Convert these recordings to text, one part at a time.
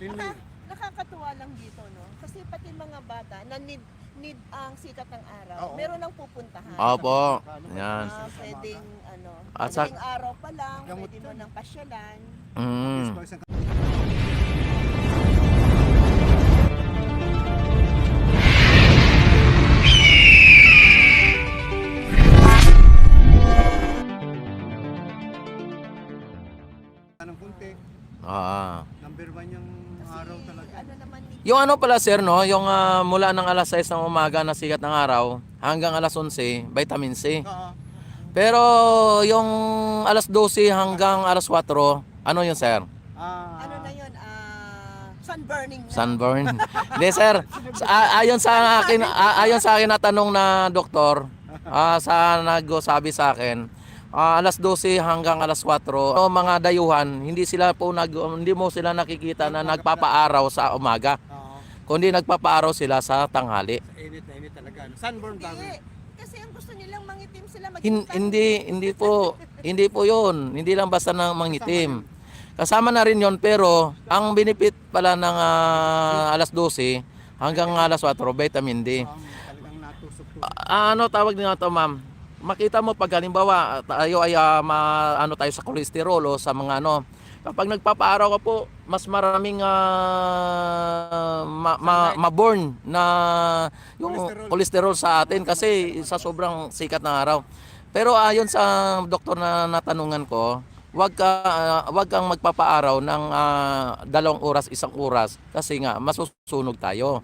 Naka, nakakatuwa lang dito, no? Kasi pati mga bata na need, need ang sikat ng araw, Oo. meron ang pupuntahan. Opo. Yan. Ah, pwedeng, ano, At sa- pwedeng araw pa lang, Gamot pwede mo yun. ng pasyalan. Mm. Isang Ah. number one yung Kasi, araw talaga. ano naman, ni- Yung ano pala sir no, yung ah, mula ng alas 6 ng umaga na sikat ng araw hanggang alas 11, vitamin C. Oo. Pero yung alas 12 hanggang alas 4, ano yun sir? Ah, ano na yun, ah, sunburning na. Sunburn. Hindi sir, Sa- a- ayon sa akin, a- ayon sa akin na tanong na doktor, ah, sa nagsabi sa akin, ah, alas 12 hanggang alas 4, o mga dayuhan, hindi sila po nag hindi mo sila nakikita na nagpapaaraw sa umaga, Oo. kundi nagpapaaraw sila sa tanghali. Sa init na init talaga. no? Sunburn kami. kasi ang gusto nilang mangitim sila Hin- hindi hindi po hindi po 'yun. Hindi lang basta nang mangitim. Kasama na rin 'yon pero ang benefit pala ng ah, alas 12 hanggang alas 4 vitamin D. Ah, ano tawag nila to, ma'am? Makita mo pag halimbawa tayo ay ah, ma, ano tayo sa cholesterol o sa mga ano kapag nagpapaaraw ka po mas maraming ah, ma, ma, ma-born na yung Cholesterol. cholesterol sa atin kasi sa sobrang sikat ng araw. Pero ayon sa doktor na natanungan ko, wag ka ah, wag kang magpapaaraw ng ah, dalawang oras, isang oras kasi nga masusunog tayo.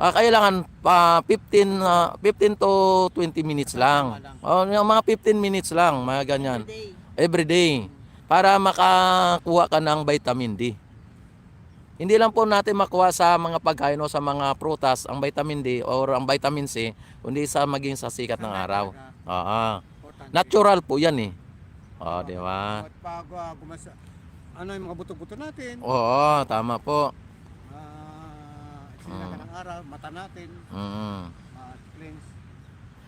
Ah, kailangan pa 15 ah, 15 to 20 minutes lang. Oh, yung mga 15 minutes lang, mga ganyan. Every day para makakuha ka ng vitamin D. Hindi lang po natin makuha sa mga pagkain o sa mga prutas ang vitamin D or ang vitamin C, kundi sa maging sa sikat ng araw. Oo. Importante. Natural po 'yan eh. Oh, di ba? Pag ah, ano yung mga buto-buto natin, Oo, tama po. Ah, sila ka ng araw, mata natin, Mm. ma-cleanse.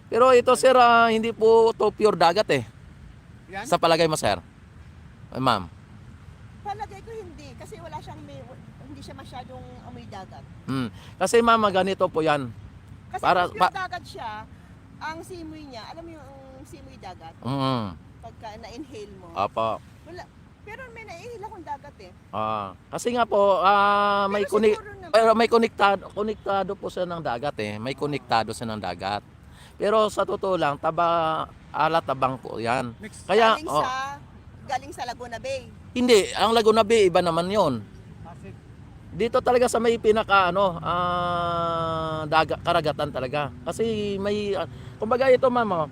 Pero ito sir, ah, hindi po to pure dagat eh. Yan, Sa palagay mo sir? Eh, ma'am. Palagay ko hindi, kasi wala siyang, may, hindi siya masyadong amoy dagat. Mm. Kasi mama, ganito po 'yan. Kasi Para- kung pa- dagat siya, ang simoy niya, alam mo yung simoy dagat, Mm. pagka na-inhale mo. Apo. Wala. Pero may na-inhale akong dagat eh. Ah, kasi nga po, ah, may Pero kunik siguro naman- pero may konektado, konektado po siya ng dagat eh. May konektado siya ng dagat. Pero sa totoo lang, taba ala tabang po 'yan. Kaya galing oh, sa, galing sa Laguna Bay. hindi, ang Laguna Bay iba naman 'yon. Pasig. Dito talaga sa may pinaka ano, ah, dagat karagatan talaga. Kasi may ah, kumbaga ito ma'am, oh,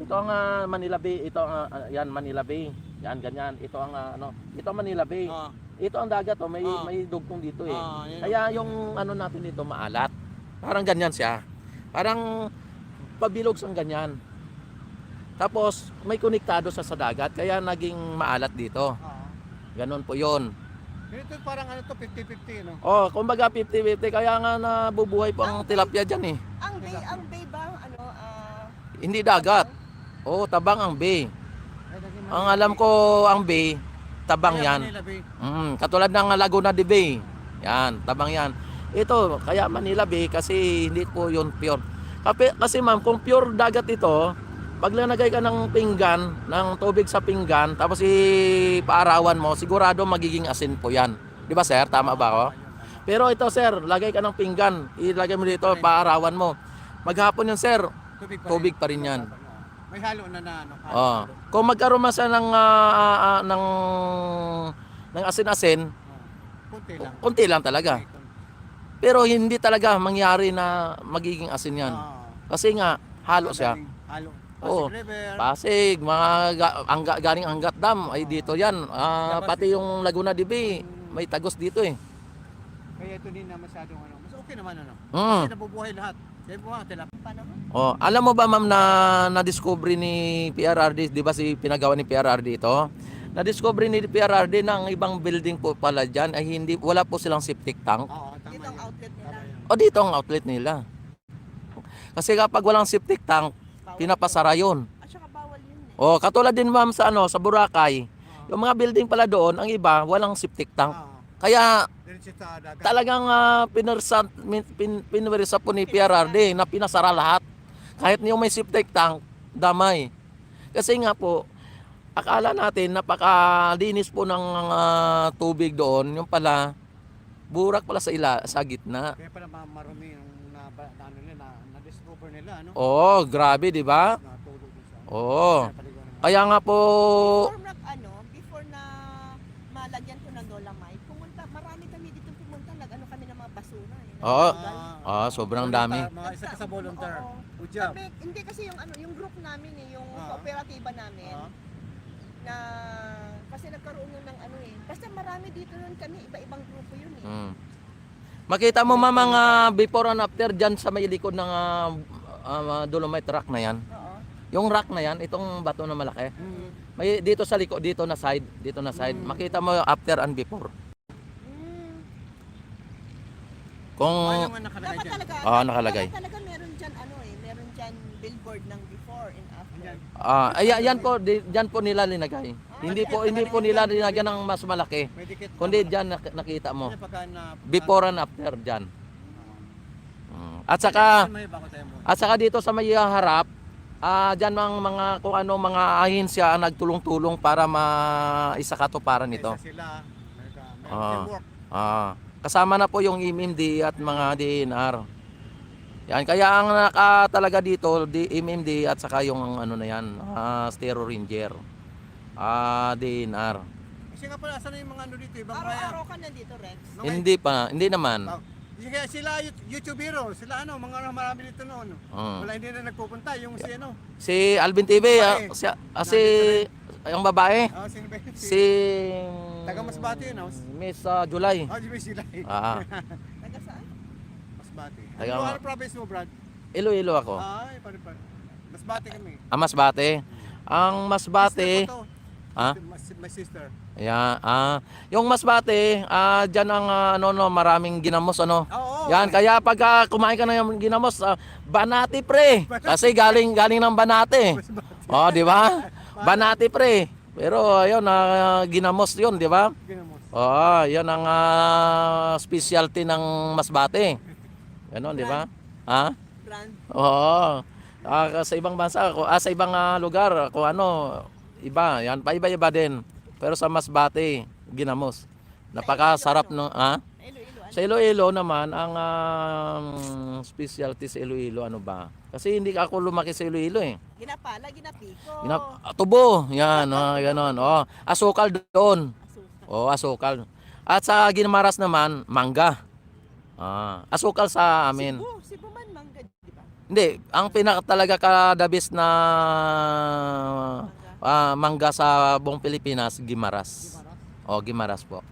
ito ang ah, Manila Bay, ito ang ah, yan Manila Bay. Yan ganyan. Ito ang ah, ano, ito ang Manila Bay. Ah, Ito ang dagat oh, may Ah. may dugtong dito eh. ah, yan. Kaya yung ano natin dito maalat. Parang ganyan siya. Parang pabilog sang ganyan. Tapos may konektado sa sa dagat kaya naging maalat dito. Ah. Ganon po 'yon. Ganito parang ano to, 50-50, no? Oh, kumbaga 50-50 kaya nga nabubuhay po ang tilapia diyan eh. Ang bay, ang bay ba, ano, ah, Hindi dagat. Oh, tabang ang bay. Ang alam ko ang bay, tabang yan. Mm, katulad ng Laguna de Bay. Yan, tabang yan. Ito, kaya Manila Bay kasi hindi po yun pure. Kape, kasi ma'am, kung pure dagat ito, pag lanagay ka ng pinggan, ng tubig sa pinggan, tapos ipaarawan mo, sigurado magiging asin po yan. Di ba sir? Tama ba ako? Pero ito sir, lagay ka ng pinggan, ilagay mo dito, paarawan mo. Maghapon yun sir, tubig pa rin yan. May halo na na, ano? halo. Oh. Kung magkaroon man siya ng, ah, ah, ah, ng, ng asin-asin, Kunti lang. konti lang talaga. Pero hindi talaga mangyari na magiging asin yan. Ah. Kasi nga, halo siya. Halo. Oo. Pasig River. Pasig, mga ga, angga, galing Angat Dam, ay dito yan. Ah, pati yung Laguna de Bay, may tagos dito eh. Kaya ito din na masyadong ano. Mas okay naman ano. Mm. Kasi nabubuhay lahat. Kaya buha tilapia. panahon? Oh, alam mo ba ma'am na na-discover ni PRRD, 'di ba si pinagawa ni PRRD ito? Na-discover ni PRRD na ang ibang building po pala diyan ay hindi wala po silang septic tank. Oo, tama Dito ang outlet nila. O dito ang outlet nila. Kasi kapag walang septic tank, Bawal pinapasara 'yon. yun. At saka bawal yun eh. Oh, katulad din ma'am sa ano, sa Boracay. Yung mga building pala doon, ang iba walang septic tank. Oo. Kaya talagang uh, pinursa, pin, pin, pinursa po ni PRRD na pinasara lahat. Kahit yung may septic tank, damay. Kasi nga po, akala natin napakalinis po ng ah, tubig doon, yung pala, burak pala sa ila, sa gitna. Kaya pala ma- marumi yung na, na, na, nila, na, na-discover nila, ano? Oo, grabe, di ba? Oo. Kaya nga po, Before na, ano, before na malagyan ko ng dolomite, pumunta, marami kami dito pumunta, nag-ano kami ng mga Oo. Ah, sobrang dami. Mga isa ka sa volunteer. Oo. Good job. Sabi, hindi kasi yung ano, yung group namin eh, yung Ah. kooperatiba namin Ah. na kasi nagkaroon nun ng ano eh. Basta marami dito nun kami, iba-ibang grupo yun eh. Mm. Makita mo ma mga before and after dyan sa may likod ng ah, ah, dolomite rock na yan. Oo. Yung rock na yan, itong bato na malaki. Mm. May dito sa likod, dito na side, dito na side. Mm. Makita mo yung after and before. Mm. Kung Ano nga nakalagay Dapat dyan? talaga, Ah, nakalagay. dapat talaga meron dyan ano eh, meron dyan billboard ng before and after. Andyan. ah ay, yan po, di, dyan po nila linagay. Hindi po hindi po nila linagyan ng mas malaki. May dikit. Kundi dyan nak- nakita mo. Pagka na... Before and after dyan. Mm. At saka May bako tayo mo. At saka dito sa may harap, ah diyan ang mga kung ano mga ahensya ang nagtulong-tulong para maisakatuparan nito. Isa sila. May, may Ah. teamwork. Ah, kasama na po yung MMD at mga DNR. Yan, kaya ang naka talaga dito, di MMD at saka yung ano na yan, ah, Stero Ranger. Ah, DNR. Kasi nga pala, asan na yung mga ano dito? Ibang kaya. Araw-araw ka nandito, Rex. Mga- Hindi pa, hindi naman. Oh. Sige, sila Yout- YouTubero, sila ano, mga ano, marami dito noon. Mm. Wala hindi na nagpupunta, yung si ano. Si Alvin TV, ah, Babae. si, ah, si yung babae, Ah, ba yun? si Taga Masbate yun, oh. Miss ah, July. Ah, di ba sila? Ah, Taga saan? Masbate. Taga- Ano ano province mo, Brad? Iloilo ako. Ay, pare pare. Masbate kami. Ah, Masbate. Ang Masbate, ha? Mas- My sister. Yeah, ah, yung Masbate, ah diyan ang ah, ano no, maraming ginamos ano. Oo. Yan, kaya pag ah, kumain ka ng ginamos, ah, banati pre. Kasi galing galing ng banate. Masbate. Oh, di ba? Banati pre. Pero ayun, ah, ginamos 'yun, di ba? Ginamos. Oo, 'yan ang ah, specialty ng Masbate. Ganon, di ba? Ha? Brand. Oo. Ah, sa ibang bansa, ko- ah, sa ibang ah, lugar, kung ano, iba, yan, paiba-iba din. Pero sa Masbate, ginamos. Napakasarap no, ah? Sa Iloilo naman, ang ah, specialty sa Iloilo, ano ba? Kasi hindi ako lumaki sa Iloilo eh. Ginapala, ginapiko. Ginap ah, tubo, yan, ah, ganon. Oh, asukal doon. Oh, asukal. At sa Ginamaras naman, mangga. Ah, asukal sa amin. Cebu, Cebu man mangga, di ba? Hindi, ang pinaka talaga kadabis na Mangga. ah, mangga sa buong Pilipinas, Gimaras. Gimaras. O, Gimaras po.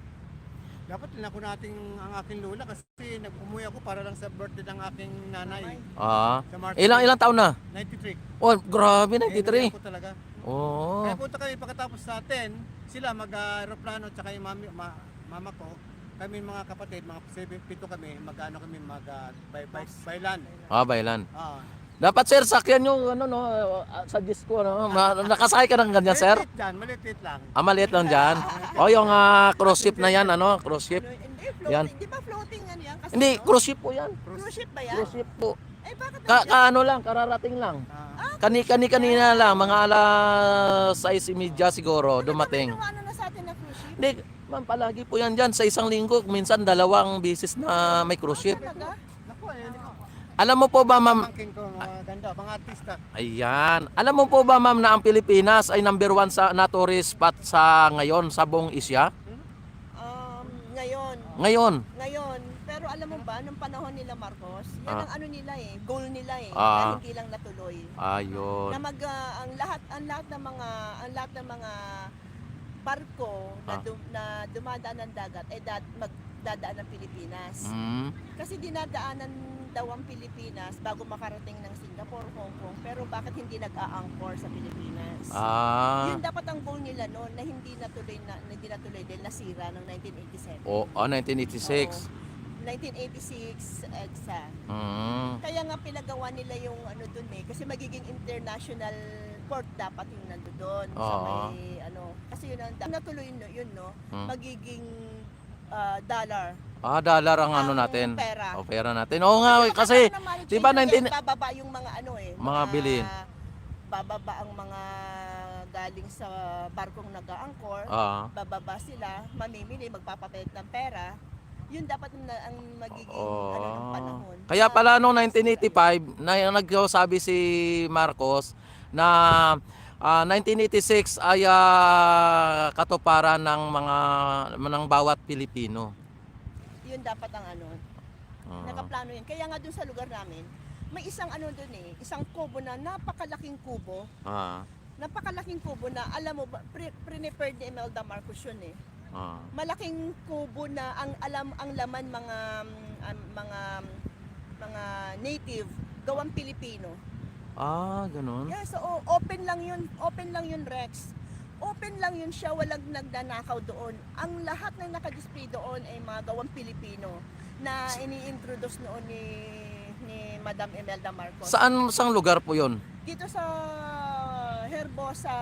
Dapat tinako natin ang aking lola kasi nag-umuwi ako para lang sa birthday ng aking nanay. Ah. Sa March Ilang ilang taon na? 93. Oh, grabe Eh, 93. ako talaga. Oh. Kaya punta kami pagkatapos sa 10, sila mag-aeroplano tsaka yung mami, ma, mama ko, kami mga kapatid, mga 7, pito kami, mag-ano kami, mag uh, by, by, by land. Ah, bailan. Ah. Dapat sir, sakyan yung ano no, ah, sa disco no. Nakasakay ka ng ganyan sir? Maliit dyan, maliit lang. Ah, maliit lang dyan. O, yung ah, cruise ship na yan, ano, cruise ship. Ano, hindi, floating. Yan. Di ba floating ano yan? Kasi, Hindi, cruise ship po yan. Cruise ship ba yan? Cruise ship po. Eh, bakit Ka, ka ano lang, kararating lang. Ah, Kani kani kanina lang, mga alas 6:30 siguro dumating. Ano, ano na sa atin na cruise ship? Hindi, ma'am, palagi po yan dyan. Sa isang linggo, minsan dalawang bisis na may cruise ship. Talaga? naku, eh. Alam mo po ba, ma'am? Ko, mga ganda, mga artista. Ayan. Alam mo po ba, ma'am, na ang Pilipinas ay number one sa na tourist spot sa ngayon, sa buong Asia? Um, ngayon, Ngayon. ngayon, pero alam mo ba, nung panahon nila Marcos, yan Ah. ang ano nila eh, goal nila eh, Ah. na hindi lang natuloy. Ayun. Na mag, ah, ang lahat, ang lahat ng mga, ang lahat ng mga barko na, Ah. dum, na dumadaan ng dagat ay dad, magdadaan ng Pilipinas. Mm. Kasi dinadaanan daw ang Pilipinas bago makarating ng Singapore, Hong Kong. Pero bakit hindi nag-a-anchor sa Pilipinas? Ah. Yun dapat ang goal nila noon na hindi natuloy na hindi natuloy dahil nasira noong 1987. O, oh, 1986. 1986 EDSA. Mm. Kaya nga pinagawa nila yung ano doon eh kasi magiging international port dapat yung nandoon sa Oo. may ano kasi yun ang natuloy no, yun no Mm. magiging ah, dollar. Ah, dollar ang ano Ang natin. pera. O, pera natin. Oo nga, eh, kasi, di ba, changer, 19 eh, bababa yung mga ano eh. Mga bilhin. Bababa ang mga galing sa barkong nag-aangkor. ah, bababa sila, mamimili, magpapapalit ng pera. Yun dapat na ang magiging Oo. ano ng panahon. Kaya pala noong 1985, na nagsasabi si Marcos na ah, 1986 ay ah, katuparan ng mga ng bawat Pilipino. Yun dapat ang ano. Ah, Nakaplano yun. Kaya nga dun sa lugar namin, may isang ano dun eh, isang kubo na napakalaking kubo. ah, Napakalaking kubo na, alam mo ba, pre- prepared ni Imelda Marcos yun eh. ah. Malaking kubo na ang alam ang laman mga ang mga mga native gawang Pilipino. Ah, ganun. Yeah, so o- open lang yun, open lang yun Rex. Open lang yun siya, walang nagdanakaw doon. Ang lahat na nakadisplay doon ay mga gawang Pilipino na ini-introduce noon ni ni Madam Imelda Marcos. Saan sang lugar po 'yon? Dito sa Herbosa,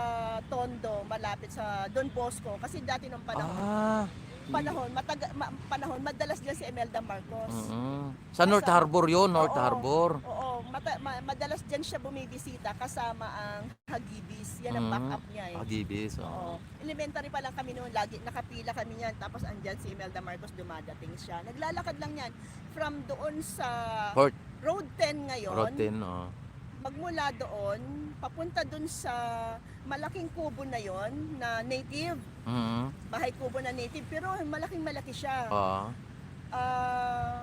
Tondo, malapit sa Don Bosco kasi dati nung panahon, Ah, panahon, mataga, ma- panahon, madalas diyan si Imelda Marcos. mm Sa North Harbor 'yon, North Oo. Harbor. Oo, mata- ma- madalas diyan siya bumibisita kasama ang Hagibis. Yan ang Mm. backup niya eh. Agibis. Oo. Oh. Elementary pa lang kami noon, lagi nakapila kami niyan. Tapos andyan si Imelda Marcos dumadating siya. Naglalakad lang yan from doon sa Port Road 10 ngayon. Roten, oh. Magmula doon, papunta doon sa malaking kubo na yon na native. Mm. Bahay kubo na native. Pero malaking malaki siya. Ah. Ah,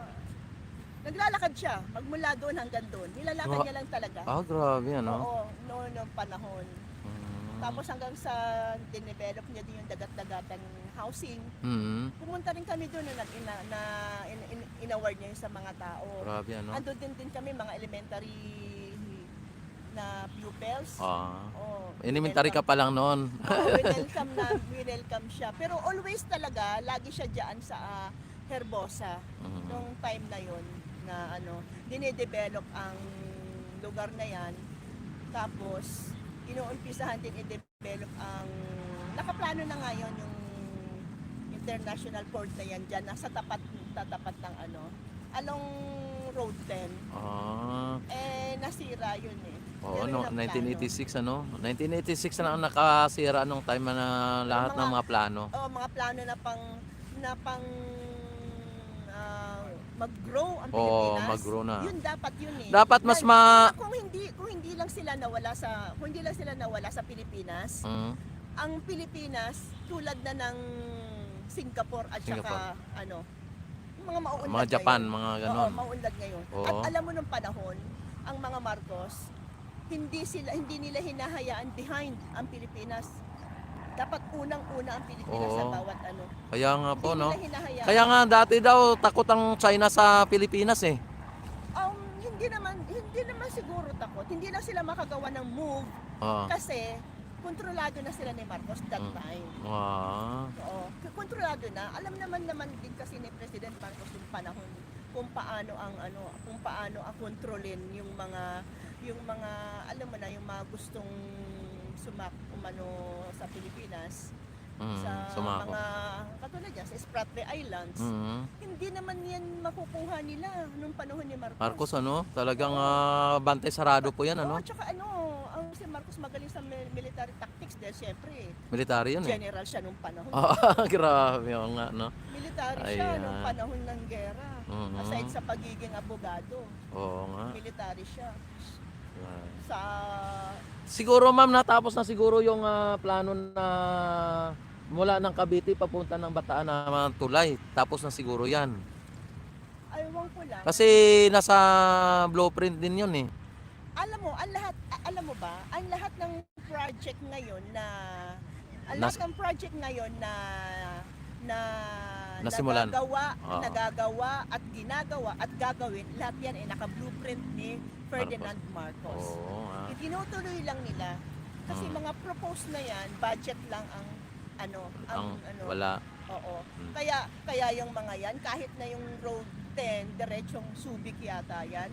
naglalakad siya. Magmula doon hanggang doon. Nilalakad Ah. niya lang talaga. Ah, grabe ano. Oo, noon ng panahon. Mm. Tapos hanggang sa dinevelop niya din yung dagat-dagatan housing. Mm. Pumunta rin kami doon na, nag- ina, na in, in, in-award niya yun sa mga tao. Grabe ano. Andun din din kami mga elementary na pupils. Ah. Oh, Elementary ka pa lang noon. Oo, welcome na, welcome siya. Pero always talaga, lagi siya diyan sa ah, Herbosa. Mm. Nung time na yon na ano, dinedevelop ang lugar na yan. Tapos, inuumpisahan din i-develop ang, nakaplano na ngayon yung international port na yan dyan, nasa tapat, tatapat ng ano, along Road 10. Ah. Eh, nasira yun eh. Oo, no, yung plano. 1986 ano? 1986 na ang nakasira nung time na lahat ng mga- mga plano. Oo, mga plano na pang, na pang, mag-grow ang Oo, Pilipinas. mag-grow na. Yun dapat yun eh. Dapat mas ma- kung hindi kung hindi lang sila nawala sa kung hindi lang sila nawala sa Pilipinas, Mm. ang Pilipinas tulad na ng Singapore at saka Singapore. ano, yung mga mauunlad Mga Japan, ngayon. mga Oo, ganon. mauunlad ngayon. Oo. At alam mo nung panahon, ang mga Marcos, hindi sila hindi nila hinahayaan behind ang Pilipinas. Dapat unang-una ang Pilipinas sa Oo. bawat ano. Kaya nga po, hindi no? nila hinahayaan. Kaya nga dati daw takot ang China sa Pilipinas eh. um, hindi naman hindi naman siguro takot. Hindi na sila makagawa ng move Ah. kasi kontrolado na sila ni Marcos that Mm. time. Ah. Oo, k- kontrolado na. Alam naman naman din kasi ni President Marcos yung panahon kung paano ang ano, kung paano ang kontrolin yung mga yung mga alam mo na yung mga gustong sumak umano sa Pilipinas Mm, sa sumako. mga katulad yan sa Spratly Islands. Mm. Hindi naman yan makukuha nila nung panahon ni Marcos. Marcos ano, talagang ah, bantay sarado po yan ano. Oo, tsaka ano, ang si Marcos magaling sa mil- military tactics dahil syempre Military yun eh. general siya nung panahon. Ah, grabe oo nga no. Military siya Ayan. nung panahon ng gera. Mhm. Aside sa pagiging abogado, Oo nga. military siya. Sa Siguro ma'am natapos na siguro yung ah, plano na mula ng Cavite papunta ng Bataan na mga tulay. Tapos na siguro 'yan. aywan ko lang. Kasi nasa blueprint din 'yun eh. alam mo, ang lahat a- alam mo ba, ang lahat ng project ngayon na ang Nas- lahat ng project ngayon na na Nasimulan. nagagawa, Oo. nagagawa at ginagawa at gagawin, lahat yan ay naka-blueprint ni Ferdinand Marcos. Oo. ah. Itinutuloy lang nila kasi Mm. mga propose na yan, budget lang ang ano, ang, Ang ano, wala. Oo. Mm. Kaya kaya yung mga yan kahit na yung road 10 diretsong Subic yata yan.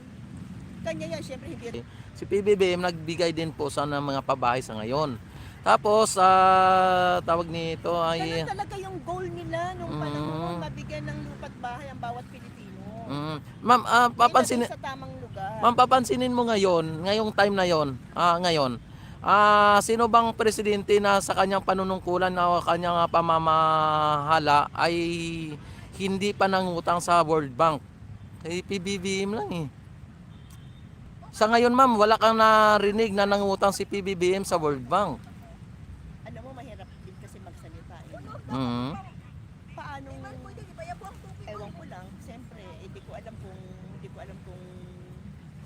Kanya yan syempre hindi Si PBBM nagbigay din po sa ng mga pabahay sa ngayon. Tapos, ah, tawag nito ay... Ganun talaga yung goal nila nung Mm. panahon mabigyan ng lupa't bahay ang bawat Pilipino. Mm, ma'am, ah, papansin, Ilagay sa tamang lugar. ma'am, papansinin mo ngayon, ngayong time na yon, ah, ngayon, ah, sino bang presidente na sa kanyang panunungkulan na kanyang ah, pamamahala ay hindi pa nangutang sa World Bank? Kay PBBM lang eh. Sa ngayon, ma'am, wala kang narinig na nangutang si PBBM sa World Bank. Ano mo, mahirap din kasi magsalita. Eh. Mm. Paano, ewan ko lang, siyempre, hindi ko alam kung, hindi ko alam kung,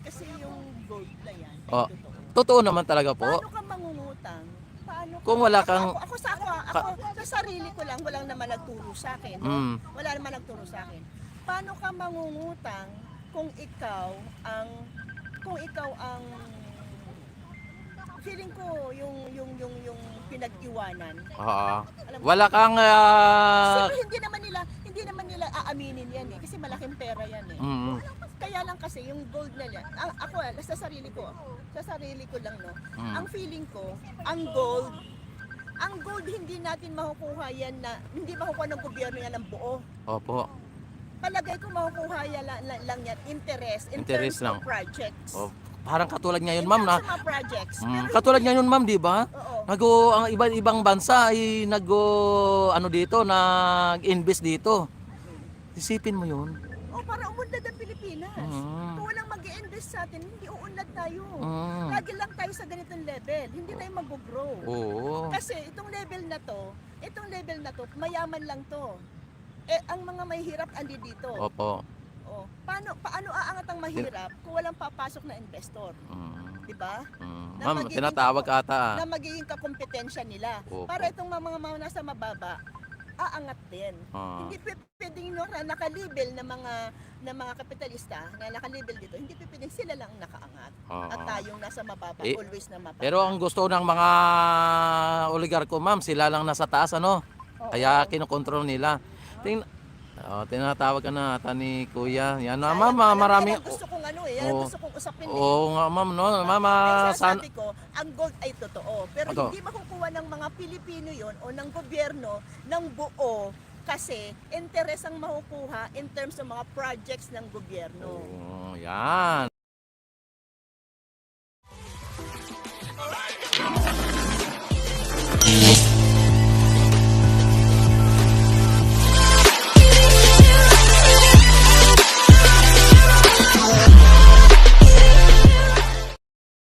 kasi yung gold na yan, Oh. totoo. Totoo naman talaga po. Paano ka mangungutang? Paano ka- Kung wala kang- Ako, ako, sa ako, ako, sa sarili ko lang, walang naman nagturo sa akin. no? Mm. Wala naman nagturo sa akin. Paano ka mangungutang kung ikaw ang, kung ikaw ang, feeling ko yung, yung, yung, yung pinag-iwanan. Oo. Alam mo, Wala kang... ah, Siyempre, hindi naman nila, hindi naman nila aaminin yan eh, kasi malaking pera yan eh. mm, Kaya lang kasi yung gold na yan, ang- ako ah, sa sarili ko, sa sarili ko lang no, mm. ang feeling ko, ang gold, ang gold hindi natin makukuha yan na, hindi makukuha ng gobyerno yan ng buo. Opo. Palagay ko makukuha yan lang, lang, lang yan, interest, in Interest terms lang. of projects. Oh, parang katulad ngayon, ma'am, na mga projects. Mm, katulad ngayon, ma'am, di ba? Nago ang iba ibang bansa ay nago ano dito, nag-invest dito. Isipin mo 'yun. Oh, para umunlad ang Pilipinas. Mm. Kung walang mag invest sa atin, hindi uunlad tayo. Mm. Lagi lang tayo sa ganitong level. Hindi tayo mag-grow. Oo. Kasi itong level na to, itong level na to, mayaman lang to. Eh, ang mga mahihirap andi dito. Opo. Oh, paano paano aangat ang mahirap kung walang papasok na investor, Mm. 'di ba? Mm. Na Ma'am, magiging- tinatawag ata. ah. Na magiging kakompetensya nila. Opo. Para itong mga mga mga nasa mababa aangat din. Ah. Hindi pe- pwedeng no, na nakalibel na mga na mga kapitalista na nakalibel dito, hindi pe- pwedeng sila lang nakaangat. Ah. At tayong nasa mababa, Eh, always na mababa. Pero ang gusto ng mga oligarko, ma'am, sila lang nasa taas ano. Oo. Kaya kinokontrol nila. Ting Oh, tinatawag ka na ata ni Kuya. Yan na, ma'am, ah, maraming yan ang gusto kong ano eh, yan ang Oo. gusto kong usapin eh. Oo nga, ma'am, no. Ma'am, ah, san sabi ko, ang gold ay totoo. Pero Ito. hindi makukuha ng mga Pilipino yon o ng gobyerno ng buo kasi interes ang makukuha in terms ng mga projects ng gobyerno. Oo, yan.